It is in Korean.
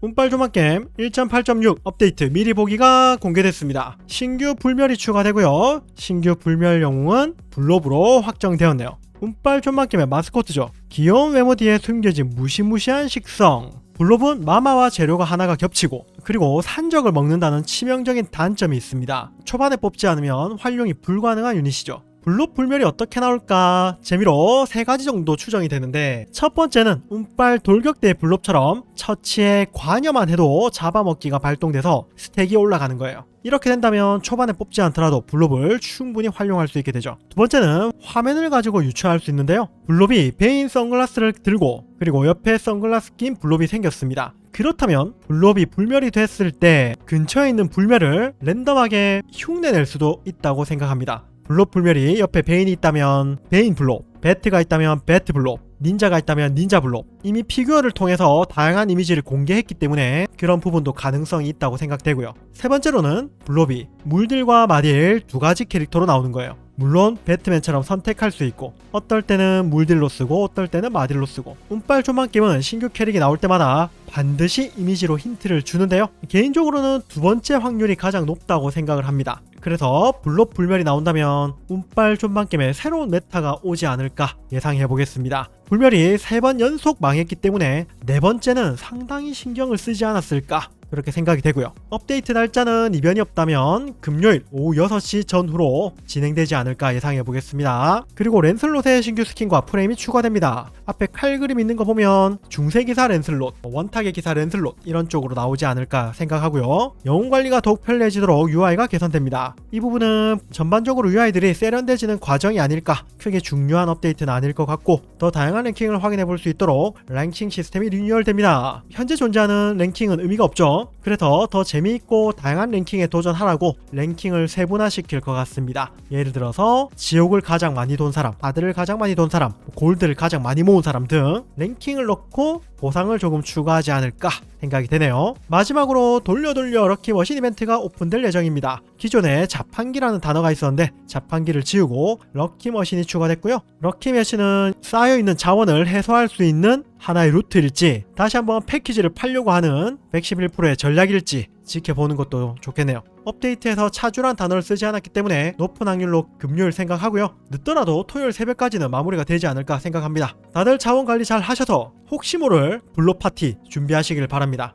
운빨 게임 1.8.6 업데이트 미리 보기가 공개됐습니다. 신규 불멸이 추가되고요. 신규 불멸 영웅은 블롭으로 확정되었네요. 운빨 게임의 마스코트죠. 귀여운 외모 뒤에 숨겨진 무시무시한 식성. 블롭은 마마와 재료가 하나가 겹치고 그리고 산적을 먹는다는 치명적인 단점이 있습니다. 초반에 뽑지 않으면 활용이 불가능한 유닛이죠. 블록 불멸이 어떻게 나올까 재미로 세 가지 정도 추정이 되는데 첫 번째는 운빨 돌격대 블롭처럼 처치에 관여만 해도 잡아먹기가 발동돼서 스택이 올라가는 거예요. 이렇게 된다면 초반에 뽑지 않더라도 블롭을 충분히 활용할 수 있게 되죠. 두 번째는 화면을 가지고 유추할 수 있는데요. 블롭이 베인 선글라스를 들고 그리고 옆에 선글라스 낀 블롭이 생겼습니다. 그렇다면 블롭이 불멸이 됐을 때 근처에 있는 불멸을 랜덤하게 흉내낼 수도 있다고 생각합니다. 블롭 불멸이 옆에 베인이 있다면 베인 블롭, 배트가 있다면 배트 블롭, 닌자가 있다면 닌자 블롭. 이미 피규어를 통해서 다양한 이미지를 공개했기 때문에 그런 부분도 가능성이 있다고 생각되고요. 세 번째로는 블롭이 물딜과 마딜 두 가지 캐릭터로 나오는 거예요. 물론 배트맨처럼 선택할 수 있고 어떨 때는 물딜로 쓰고 어떨 때는 마딜로 쓰고 운빨 조망게임은 신규 캐릭이 나올 때마다 반드시 이미지로 힌트를 주는데요. 개인적으로는 두 번째 확률이 가장 높다고 생각을 합니다. 그래서 블록 불멸이 나온다면 운빨 존망게임에 새로운 메타가 오지 않을까 예상해 보겠습니다. 불멸이 세 번 연속 망했기 때문에 네 번째는 상당히 신경을 쓰지 않았을까 그렇게 생각이 되고요. 업데이트 날짜는 이변이 없다면 금요일 오후 6시 전후로 진행되지 않을까 예상해 보겠습니다. 그리고 랜슬롯의 신규 스킨과 프레임이 추가됩니다. 앞에 칼 그림 있는 거 보면 중세 기사 랜슬롯, 원탁의 기사 랜슬롯 이런 쪽으로 나오지 않을까 생각하고요. 영웅 관리가 더욱 편리해지도록 UI가 개선됩니다. 이 부분은 전반적으로 UI들이 세련돼지는 과정이 아닐까 크게 중요한 업데이트는 아닐 것 같고 더 다양한 랭킹을 확인해 볼 수 있도록 랭킹 시스템이 리뉴얼됩니다. 현재 존재하는 랭킹은 의미가 없죠. 그래서 더 재미있고 다양한 랭킹에 도전하라고 랭킹을 세분화시킬 것 같습니다. 예를 들어서 지옥을 가장 많이 돈 사람, 아들을 가장 많이 돈 사람, 골드를 가장 많이 모은 사람 등 랭킹을 넣고 보상을 조금 추가하지 않을까 생각이 되네요. 마지막으로 돌려 돌려 럭키 머신 이벤트가 오픈될 예정입니다. 기존에 자판기라는 단어가 있었는데 자판기를 지우고 럭키 머신이 추가됐고요. 럭키 머신은 쌓여 있는 자원을 해소할 수 있는 하나의 루트일지 다시 한번 패키지를 팔려고 하는 111%의 전략일지 지켜보는 것도 좋겠네요. 업데이트에서 차주란 단어를 쓰지 않았기 때문에 높은 확률로 금요일 생각하고요. 늦더라도 토요일 새벽까지는 마무리가 되지 않을까 생각합니다. 다들 자원 관리 잘 하셔서 혹시 모를 블록 파티 준비하시길 바랍니다.